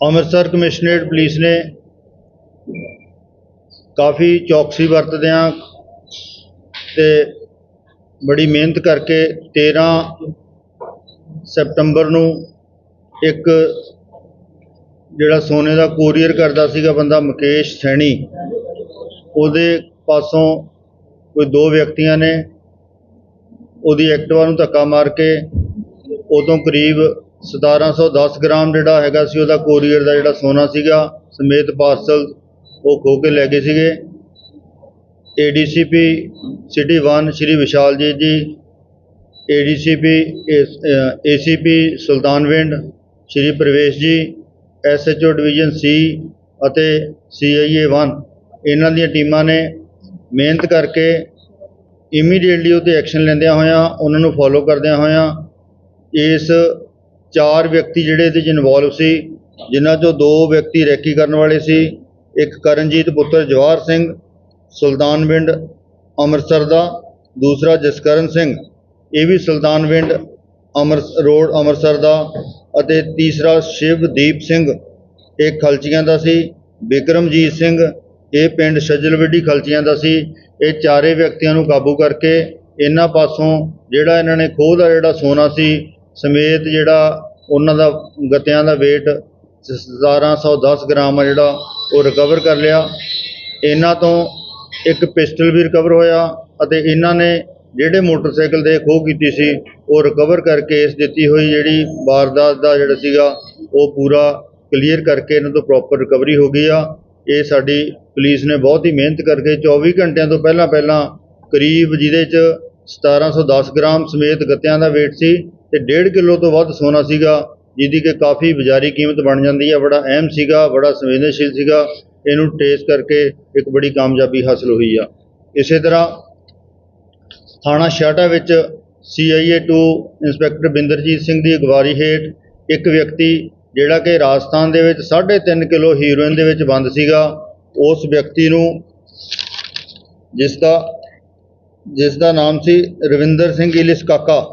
Amritsar commissionerate police ਨੇ ਕਾਫੀ ਚੌਕਸੀ ਵਰਤਦਿਆਂ ਤੇ ਬੜੀ ਮਿਹਨਤ ਕਰਕੇ 13 ਸਤੰਬਰ ਨੂੰ ਇੱਕ ਜਿਹੜਾ ਸੋਨੇ ਦਾ ਕੋਰੀਅਰ ਕਰਦਾ ਸੀਗਾ ਬੰਦਾ ਮੁਕੇਸ਼ ਸੈਣੀ, ਉਹਦੇ ਪਾਸੋਂ ਕੋਈ ਦੋ ਵਿਅਕਤੀਆਂ ਨੇ, ਉਹਦੀ ਐਕਟਿਵਾ ਨੂੰ ਧੱਕਾ ਮਾਰ ਕੇ ਉਦੋਂ ਕਰੀਬ 1710 ਗ੍ਰਾਮ ਜਿਹੜਾ ਹੈਗਾ ਸੀ, ਉਹਦਾ ਕੋਰੀਅਰ ਦਾ ਜਿਹੜਾ ਸੋਨਾ ਸੀਗਾ, ਸਮੇਤ ਪਾਰਸਲ ਉਹ ਖੋ ਕੇ ਲੈ ਗਏ ਸੀਗੇ। ਏਡੀਸੀਪੀ ਸਿਟੀ 1 ਸ਼੍ਰੀ ਵਿਸ਼ਾਲਜੀਤ ਜੀ ਏਡੀਸੀਪੀ ਏਸੀਪੀ ਸੁਲਤਾਨਵਿੰਡ ਸ਼੍ਰੀ ਪ੍ਰਵੇਸ਼ ਜੀ ਐਸਐਚਓ ਡਿਵੀਜ਼ਨ ਸੀ ਅਤੇ ਸੀਆਈਏ 1 ਇਹਨਾਂ ਦੀਆਂ ਟੀਮਾਂ ਨੇ ਮਿਹਨਤ ਕਰਕੇ ਇਮੀਡੀਏਟਲੀ ਉਹਤੇ ਐਕਸ਼ਨ ਲੈਂਦਿਆਂ ਹੋਇਆਂ, ਉਹਨਾਂ ਨੂੰ ਫੋਲੋ ਕਰਦਿਆਂ ਹੋਇਆਂ, ਇਸ ਚਾਰ ਵਿਅਕਤੀ ਜਿਹੜੇ ਇਹਦੇ 'ਚ ਇਨਵੋਲਵ ਸੀ, ਜਿਨ੍ਹਾਂ 'ਚੋਂ ਦੋ ਵਿਅਕਤੀ ਰੈਕੀ ਕਰਨ ਵਾਲੇ ਸੀ, ਇੱਕ ਕਰਨਜੀਤ ਪੁੱਤਰ ਜਵਾਹਰ ਸਿੰਘ ਸੁਲਤਾਨਵਿੰਡ ਅੰਮ੍ਰਿਤਸਰ ਦਾ, ਦੂਸਰਾ ਜਸਕਰਨ ਸਿੰਘ, ਇਹ ਵੀ ਸੁਲਤਾਨਵਿੰਡ ਅੰਮ੍ਰਿਤ, ਰੋਡ ਅੰਮ੍ਰਿਤਸਰ ਦਾ ਅਤੇ ਤੀਸਰਾ ਸ਼ਿਵਦੀਪ ਸਿੰਘ, ਇਹ ਖਲਚੀਆਂ ਦਾ ਸੀ, ਬਿਕਰਮਜੀਤ ਸਿੰਘ, ਇਹ ਪਿੰਡ ਸੱਜਲਵਿੱਡੀ ਖਲਚੀਆਂ ਦਾ ਸੀ, ਇਹ ਚਾਰੇ ਵਿਅਕਤੀਆਂ ਨੂੰ ਕਾਬੂ ਕਰਕੇ ਇਹਨਾਂ ਪਾਸੋਂ ਜਿਹੜਾ ਇਹਨਾਂ ਨੇ ਖੋਹ ਦਾ ਜਿਹੜਾ ਸੋਨਾ ਸੀ ਸਮੇਤ ਜਿਹੜਾ ਉਹਨਾਂ ਦਾ ਗੱਤਿਆਂ ਦਾ weight 1710 ਗ੍ਰਾਮ ਆ ਜਿਹੜਾ, ਉਹ ਰਿਕਵਰ ਕਰ ਲਿਆ। ਇਹਨਾਂ ਤੋਂ ਇੱਕ ਪਿਸਟਲ ਵੀ ਰਿਕਵਰ ਹੋਇਆ ਅਤੇ ਇਹਨਾਂ ਨੇ ਜਿਹੜੇ ਮੋਟਰਸਾਈਕਲ ਦੇ ਖੋਹ ਕੀਤੀ ਸੀ, ਉਹ ਰਿਕਵਰ ਕਰਕੇ ਇਸ ਦਿੱਤੀ ਹੋਈ ਜਿਹੜੀ ਵਾਰਦਾਤ ਦਾ ਜਿਹੜਾ ਸੀਗਾ, ਉਹ ਪੂਰਾ ਕਲੀਅਰ ਕਰਕੇ ਇਹਨਾਂ ਤੋਂ ਪ੍ਰੋਪਰ ਰਿਕਵਰੀ ਹੋ ਗਈ ਆ। ਇਹ ਸਾਡੀ ਪੁਲਿਸ ਨੇ ਬਹੁਤ ਹੀ ਮਿਹਨਤ ਕਰਕੇ 24 ਘੰਟਿਆਂ ਤੋਂ ਪਹਿਲਾਂ ਪਹਿਲਾਂ ਕਰੀਬ ਜਿਹਦੇ ਚ 1710 ਗ੍ਰਾਮ ਸਮੇਤ ਗੱਤਿਆਂ ਦਾ weight ਸੀ ਤੇ 1.5 ਕਿਲੋ ਤੋਂ ਵੱਧ ਸੋਨਾ ਸੀਗਾ, ਜਿਹਦੀ ਕਿ ਕਾਫੀ ਬਾਜ਼ਾਰੀ ਕੀਮਤ ਬਣ ਜਾਂਦੀ ਹੈ, ਬੜਾ ਅਹਿਮ ਸੀਗਾ, ਬੜਾ ਸੰਵੇਦਨਸ਼ੀਲ ਸੀਗਾ। ਇਹਨੂੰ ਟੇਸ ਕਰਕੇ ਇੱਕ ਬੜੀ ਕਾਮਯਾਬੀ ਹਾਸਲ ਹੋਈ ਆ। ਇਸੇ ਤਰ੍ਹਾਂ ਥਾਣਾ ਛਾਟਾ ਵਿੱਚ ਸੀਆਈਏ 2 ਇੰਸਪੈਕਟਰ ਬਿੰਦਰਜੀਤ ਸਿੰਘ ਦੀ ਅਗਵਾਈ ਹੇਠ ਇੱਕ ਵਿਅਕਤੀ, ਜਿਹੜਾ ਕਿ ਰਾਜਸਥਾਨ ਦੇ ਵਿੱਚ 3.5 ਕਿਲੋ ਹੀਰੋਇਨ ਦੇ ਵਿੱਚ ਬੰਦ ਸੀਗਾ, ਉਸ ਵਿਅਕਤੀ ਨੂੰ ਜਿਸ ਦਾ ਜਿਸ ਦਾ ਨਾਮ ਸੀ ਰਵਿੰਦਰ ਸਿੰਘ ਇਲਿਸ ਕਾਕਾ।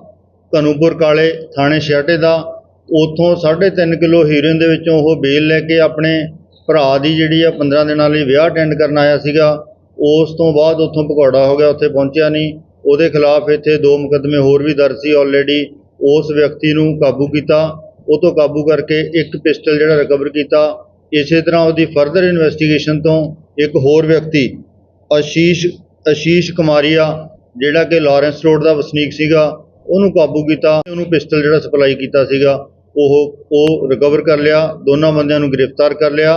ਕਨੂਪੁਰ ਕਾਲੇ ਥਾਣੇ ਛਾਟੇ ਦਾ, ਉਥੋਂ 3.5 ਕਿਲੋ ਹੀਰੋਇਨ ਦੇ ਵਿੱਚੋਂ ਉਹ ਬੇਲ ਲੈ ਕੇ ਆਪਣੇ ਭਰਾ ਦੀ ਜਿਹੜੀ ਆ 15 ਦਿਨਾਂ ਲਈ ਵਿਆਹ ਅਟੈਂਡ ਕਰਨ ਆਇਆ ਸੀਗਾ। ਉਸ ਤੋਂ ਬਾਅਦ ਉੱਥੋਂ ਭਗੌੜਾ ਹੋ ਗਿਆ, ਉੱਥੇ ਪਹੁੰਚਿਆ ਨਹੀਂ। ਉਹਦੇ ਖਿਲਾਫ ਇੱਥੇ ਦੋ ਮੁਕੱਦਮੇ ਹੋਰ ਵੀ ਦਰਜ ਸੀ ਆਲਰੇਡੀ ਉਸ ਵਿਅਕਤੀ ਨੂੰ ਕਾਬੂ ਕੀਤਾ। ਉਹ ਤੋਂ ਕਾਬੂ ਕਰਕੇ ਇੱਕ ਪਿਸਟਲ ਜਿਹੜਾ ਰਿਕਵਰ ਕੀਤਾ। ਇਸੇ ਤਰ੍ਹਾਂ ਉਹਦੀ ਫਰਦਰ ਇਨਵੈਸਟੀਗੇਸ਼ਨ ਤੋਂ ਇੱਕ ਹੋਰ ਵਿਅਕਤੀ ਆਸ਼ੀਸ਼ ਆਸ਼ੀਸ਼ ਕੁਮਾਰੀਆ, ਜਿਹੜਾ ਕਿ ਲਾਰੈਂਸ ਰੋਡ ਦਾ ਵਸਨੀਕ ਸੀਗਾ ਉਹਨੂੰ ਕਾਬੂ ਕੀਤਾ, ਉਹਨੂੰ ਪਿਸਟਲ ਜਿਹੜਾ ਸਪਲਾਈ ਕੀਤਾ ਸੀਗਾ, ਉਹ ਉਹ ਰਿਕਵਰ ਕਰ ਲਿਆ, ਦੋਨਾਂ ਬੰਦਿਆਂ ਨੂੰ ਗ੍ਰਿਫਤਾਰ ਕਰ ਲਿਆ।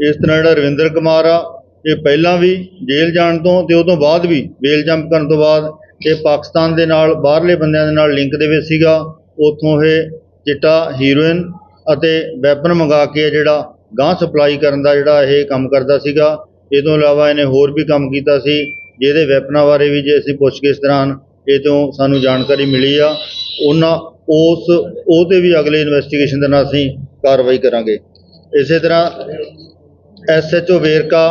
ਇਸ ਤਰ੍ਹਾਂ ਜਿਹੜਾ ਰਵਿੰਦਰ ਕੁਮਾਰ ਆ, ਇਹ ਪਹਿਲਾਂ ਵੀ ਜੇਲ੍ਹ ਜਾਣ ਤੋਂ ਤੇ ਉਹ ਤੋਂ ਬਾਅਦ ਵੀ ਬੇਲ ਜੰਪ ਕਰਨ ਤੋਂ ਬਾਅਦ ਇਹ ਪਾਕਿਸਤਾਨ ਦੇ ਨਾਲ, ਬਾਹਰਲੇ ਬੰਦਿਆਂ ਦੇ ਨਾਲ ਲਿੰਕ ਦੇ ਵਿੱਚ ਸੀਗਾ। ਉੱਥੋਂ ਇਹ ਚਿੱਟਾ ਹੀਰੋਇਨ ਅਤੇ ਵੈਪਨ ਮੰਗਾ ਕੇ ਜਿਹੜਾ ਗਾਂ ਸਪਲਾਈ ਕਰਨ ਦਾ ਜਿਹੜਾ ਇਹ ਕੰਮ ਕਰਦਾ ਸੀਗਾ। ਇਹ ਤੋਂ ਇਲਾਵਾ ਇਹਨੇ ਹੋਰ ਵੀ ਕੰਮ ਕੀਤਾ ਸੀ, ਜਿਹਦੇ ਵੈਪਨਾਂ ਬਾਰੇ ਵੀ ਜੇ ਅਸੀਂ ਪੁੱਛਗਿੱਛ ਦੌਰਾਨ ਇਹ ਤੋਂ ਸਾਨੂੰ ਜਾਣਕਾਰੀ ਮਿਲੀ ਆ, ਉਹਨਾਂ ਉਸ ਉਹ 'ਤੇ ਵੀ ਅਗਲੇ ਇਨਵੈਸਟੀਗੇਸ਼ਨ ਦੇ ਨਾਲ ਅਸੀਂ ਕਾਰਵਾਈ ਕਰਾਂਗੇ। ਇਸੇ ਤਰ੍ਹਾਂ ਐਸਐਚਓ ਵੇਰਕਾ,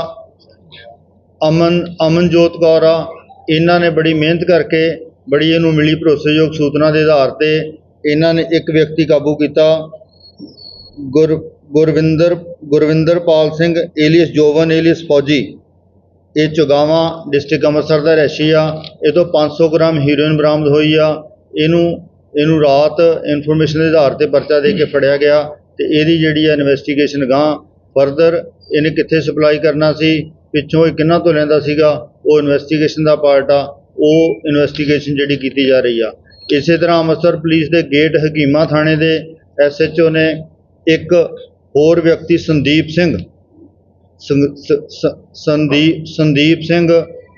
ਅਮਨ, ਅਮਨਜੋਤ ਕੌਰ ਆ, ਇਹਨਾਂ ਨੇ ਬੜੀ ਮਿਹਨਤ ਕਰਕੇ ਬੜੀ ਇਹਨੂੰ ਮਿਲੀ ਭਰੋਸੇਯੋਗ ਸੂਚਨਾ ਦੇ ਆਧਾਰ ਤੇ ਇਹਨਾਂ ਨੇ ਇੱਕ ਵਿਅਕਤੀ ਕਾਬੂ ਕੀਤਾ, ਗੁਰ, ਗੁਰਵਿੰਦਰ, ਗੁਰਵਿੰਦਰਪਾਲ ਸਿੰਘ, ਏਲੀਅਸ ਜੋਵਨ, ਏਲੀਅਸ ਫੌਜੀ। ਇਹ ਚੁਗਾਵਾਂ ਡਿਸਟ੍ਰਿਕਟ ਅੰਮ੍ਰਿਤਸਰ ਦਾ ਰਹਿਸ਼ੀ ਆ, ਇਹ ਤੋਂ 500 ਗ੍ਰਾਮ ਹੀਰੋਇਨ ਬਰਾਮਦ ਹੋਈ ਆ। ਇਹਨੂੰ ਇਹਨੂੰ ਰਾਤ ਇਨਫੋਰਮੇਸ਼ਨ ਦੇ ਆਧਾਰ ਤੇ ਪਰਚਾ ਦੇ ਕੇ ਫੜਿਆ ਗਿਆ ਤੇ ਇਹਦੀ ਜਿਹੜੀ ਆ ਇਨਵੈਸਟੀਗੇਸ਼ਨ ਗਾਂ ਫਰਦਰ ਇਹਨੇ ਕਿੱਥੇ ਸਪਲਾਈ ਕਰਨਾ ਸੀ, ਪਿੱਛੋਂ ਇਹ ਕਿੰਨਾ ਤੋਂ ਲੈਂਦਾ ਸੀਗਾ, ਉਹ ਇਨਵੈਸਟੀਗੇਸ਼ਨ ਦਾ ਪਾਰਟ ਆ, ਉਹ ਇਨਵੈਸਟੀਗੇਸ਼ਨ ਜਿਹੜੀ ਕੀਤੀ ਜਾ ਰਹੀ ਆ। ਇਸੇ ਤਰ੍ਹਾਂ ਅੰਮ੍ਰਿਤਸਰ ਪੁਲਿਸ ਦੇ ਗੇਟ ਹਕੀਮਾ ਥਾਣੇ ਦੇ ਐਸਐਚਓ ਨੇ ਇੱਕ ਹੋਰ ਵਿਅਕਤੀ ਸੰਦੀਪ ਸਿੰਘ ਸੰਦੀਪ ਸੰਦੀਪ ਸਿੰਘ,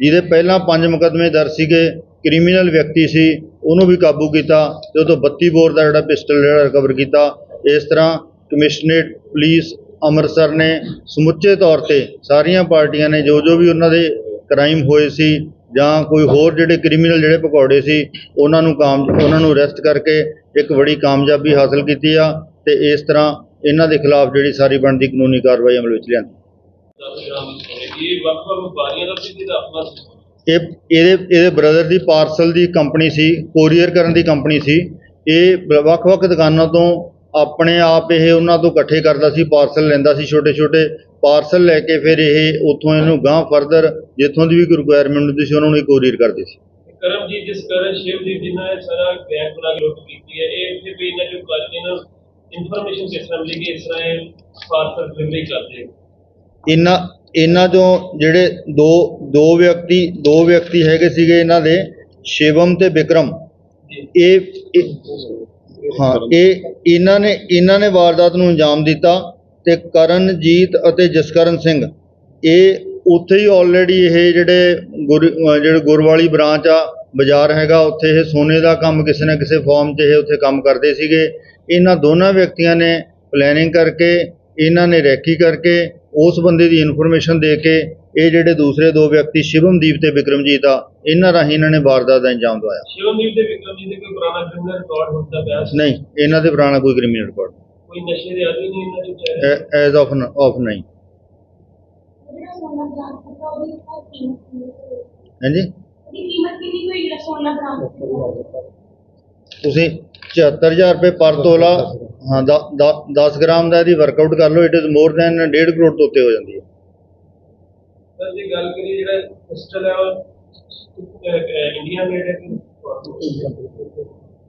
ਜਿਹਦੇ ਪਹਿਲਾਂ ਪੰਜ ਮੁਕੱਦਮੇ ਦਰਜ ਸੀਗੇ, ਕ੍ਰਿਮੀਨਲ ਵਿਅਕਤੀ ਸੀ, ਉਹਨੂੰ ਵੀ ਕਾਬੂ ਕੀਤਾ ਤੇ ਉਹ ਤੋਂ 32 ਬੋਰ ਦਾ ਜਿਹੜਾ ਪਿਸਟਲ ਜਿਹੜਾ ਰਿਕਵਰ ਕੀਤਾ। ਇਸ ਤਰ੍ਹਾਂ ਕਮਿਸ਼ਨਰੇਟ ਪੁਲਿਸ ਅੰਮ੍ਰਿਤਸਰ ਨੇ ਸਮੁੱਚੇ ਤੌਰ ਤੇ ਸਾਰੀਆਂ ਪਾਰਟੀਆਂ ਨੇ ਜੋ ਜੋ ਵੀ ਉਹਨਾਂ ਦੇ ਕ੍ਰਾਈਮ ਹੋਏ ਸੀ ਜਾਂ ਕੋਈ ਹੋਰ ਜਿਹੜੇ ਕ੍ਰਿਮੀਨਲ ਜਿਹੜੇ ਪਕੌੜੇ ਸੀ, ਉਹਨਾਂ ਨੂੰ ਕਾਮ, ਉਹਨਾਂ ਨੂੰ ਅਰੈਸਟ ਕਰਕੇ ਇੱਕ ਬੜੀ ਕਾਮਯਾਬੀ ਹਾਸਲ ਕੀਤੀ ਆ ਤੇ ਇਸ ਤਰ੍ਹਾਂ ਇਹਨਾਂ ਦੇ ਖਿਲਾਫ ਜਿਹੜੀ ਸਾਰੀ ਬਣਦੀ ਕਾਨੂੰਨੀ ਕਾਰਵਾਈ ਅਮਲ ਵਿੱਚ ਲਿਆਂਦੀ। ਇਹ ਵੱਖ ਵੱਖ ਵਪਾਰੀਆਂ ਦਾ ਸੀ ਜਿਹਦਾ ਆਪਣਾ ਇਹ ਇਹਦੇ ਇਹਦੇ ਬ੍ਰਦਰ ਦੀ ਪਾਰਸਲ ਦੀ ਕੰਪਨੀ ਸੀ ਕੋਰੀਅਰ ਕਰਨ ਦੀ ਕੰਪਨੀ ਸੀ। ਇਹ ਬ- ਵੱਖ-ਵੱਖ ਦੁਕਾਨਾਂ ਤੋਂ ਆਪਣੇ ਆਪ ਇਹ ਉਹਨਾਂ ਤੋਂ ਇਕੱਠੇ ਕਰਦਾ ਸੀ ਪਾਰਸਲ ਲੈਂਦਾ ਸੀ ਛੋਟੇ ਛੋਟੇ। ਪਾਰਸਲ ਲੈ ਕੇ ਫਿਰ ਇਹ ਉੱਥੋਂ ਇਹਨੂੰ ਗਾਂਹ ਫਰਦਰ ਜਿੱਥੋਂ ਦੀ ਵੀ ਕੋਈ ਰਿਕੁਆਇਰਮੈਂਟ ਹੁੰਦੀ ਸੀ, ਉਹਨਾਂ ਨੂੰ ਇਹ ਕੋਰੀਅਰ ਕਰਦੇ ਸੀ। ਕਰਮਜੀਤ, ਜਿਸ ਕਰਨ ਸ਼ਿਵਜੀਤ ਜਿਨ੍ਹਾਂ ਨੇ ਸਾਰਾ ਬੈਂਕ ਬਣਾ ਕੇ ਲੁੱਟ ਕੀਤੀ ਹੈ, ਇਹ ਇੱਥੇ ਵੀ ਇਹਨਾਂ ਜੋ ਕਾਲਜ ਇਹਨਾਂ ਇਨਫੋਰਮੇਸ਼ਨ ਕਿਸ ਤਰ੍ਹਾਂ ਮਿਲੀ ਕਿ ਇਸ ਤਰ੍ਹਾਂ ਇਹ ਪਾਰਸਲ ਡਿਲੀਵਰੀ ਕਰਦੇ ਆ? ਇਹਨਾਂ ਇਹਨਾਂ ਚੋਂ ਜਿਹੜੇ ਦੋ ਦੋ ਵਿਅਕਤੀ ਦੋ ਵਿਅਕਤੀ ਹੈਗੇ ਸੀਗੇ ਇਹਨਾਂ ਦੇ ਸ਼ਿਵਮ ਤੇ ਵਿਕਰਮ ਇਹ ਇਹ- ਹਾਂ ਇਹ ਇਹਨਾਂ ਨੇ ਇਹਨਾਂ ਨੇ ਵਾਰਦਾਤ ਨੂੰ ਅੰਜਾਮ ਦਿੱਤਾ ਤੇ ਕਰਨਜੀਤ ਅਤੇ ਜਸਕਰਨ ਸਿੰਘ ਇਹ ਉੱਥੇ ਹੀ ਆਲਰੇਡੀ ਇਹ ਜਿਹੜੇ ਗੁਰ ਅਹ ਜਿਹੜੇ ਗੁਰਵਾਲੀ ਬ੍ਰਾਂਚ ਆ ਬਾਜ਼ਾਰ ਹੈਗਾ ਉੱਥੇ ਇਹ ਸੋਨੇ ਦਾ ਕੰਮ ਕਿਸੇ ਨਾ ਕਿਸੇ ਫਾਰਮ 'ਚ ਇਹ ਉੱਥੇ ਕੰਮ ਕਰਦੇ ਸੀਗੇ। ਇਹਨਾਂ ਦੋਨਾਂ ਵਿਅਕਤੀਆਂ ਨੇ ਪਲੈਨਿੰਗ ਕਰਕੇ ਇਹਨਾਂ ਨੇ ਰੈਕੀ ਕਰਕੇ ਉਸ ਬੰਦੇ ਦੀ ਇਨਫੋਰਮੇਸ਼ਨ ਦੇ ਕੇ ਇਹ ਜਿਹੜੇ ਦੂਸਰੇ ਦੋ ਵਿਅਕਤੀ ਸ਼ਿਵਮਦੀਪ ਤੇ ਵਿਕਰਮਜੀਤ ਆ ਇਹਨਾਂ ਰਾਹੀਂ ਇਹਨਾਂ ਨੇ ਵਾਰਦਾਤ ਦਾ ਅੰਜਾਮ ਦਵਾਇਆ। ਸ਼ਿਵਮਜੀਤ ਤੇ ਵਿਕਰਮਜੀਤ ਦੇ ਕੋਈ ਪੁਰਾਣਾ ਕ੍ਰਿਮੀਨਲ ਰਿਕਾਰਡ ਹੁੰਦਾ ਪਿਆ ਸੀ? ਨਹੀਂ ਇਹਨਾਂ ਦੇ ਪੁਰਾਣਾ ਕੋਈ ਕ੍ਰਿਮੀਨਲ ਰਿਕਾਰਡ ਕੋਈ ਨਸ਼ੇ ਦੇ ਆਦੀ ਨਹੀਂ ਇਹਨਾਂ ਦੇ ਵਿਚਾਰੇ ਐਜ਼ ਆਫ ਆਫ ਨਹੀਂ ਜਿਹੜਾ ਸੋਨਾ ਬਰਾਮਦ ਕੀਤਾ ਉਹਦੀ ਕੀ ਕੀਮਤ ਕਿੰਨੀ ਹੋਈ? ਹਾਂਜੀ? ਉਹਦੀ ਕੀਮਤ ਕਿੰਨੀ ਹੋਈ ਜਿਹੜਾ ਸੋਨਾ ਬਰਾਮਦ ਕੀਤਾ ਤੁਸੀਂ 74000 ਰੁਪਏ ਪਰ ਤੋਲਾ ਹਾਂ 10 ਗ੍ਰਾਮ ਦਾ ਇਹਦੀ ਵਰਕਆਊਟ ਕਰ ਲਓ it is more than 1.5 crore ਤੋਂ ਉੱਤੇ ਹੋ ਜਾਂਦੀ ਹੈ। ਸਰ ਜੇ ਗੱਲ ਕਰੀਏ ਜਿਹੜਾ ਪਿਸਟਲ ਹੈ ਉਹ ਇੰਡੀਆ ਮੇਡ ਹੈ ਕਿ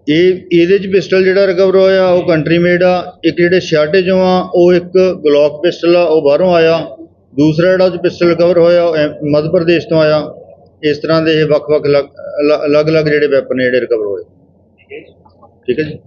ਇਹ ਇਹਦੇ ਚ ਪਿਸਟਲ ਜਿਹੜਾ ਰਿਕਵਰ ਹੋਇਆ ਉਹ ਕੰਟਰੀ ਮੇਡ ਆ। ਇੱਕ ਜਿਹੜੇ ਚੋਂ ਆ ਉਹ ਇੱਕ ਗਲੋਕ ਪਿਸਟਲ ਆ ਉਹ ਬਾਹਰੋਂ ਆਇਆ। ਦੂਸਰਾ ਜਿਹੜਾ ਉਹ ਪਿਸਟਲ ਰਿਕਵਰ ਹੋਇਆ ਉਹ ਮੱਧ ਪ੍ਰਦੇਸ਼ ਤੋਂ ਆਇਆ। ਇਸ ਤਰ੍ਹਾਂ ਦੇ ਇਹ ਵੱਖ-ਵੱਖ ਅਲੱਗ- ਅਲੱਗ- ਅਲੱਗ-ਅਲੱਗ ਜਿਹੜੇ ਵੈਪਨ ਜਿਹੜੇ ਰਿਕਵਰ ਹੋਏ। ਠੀਕ ਹੈ ਜੀ?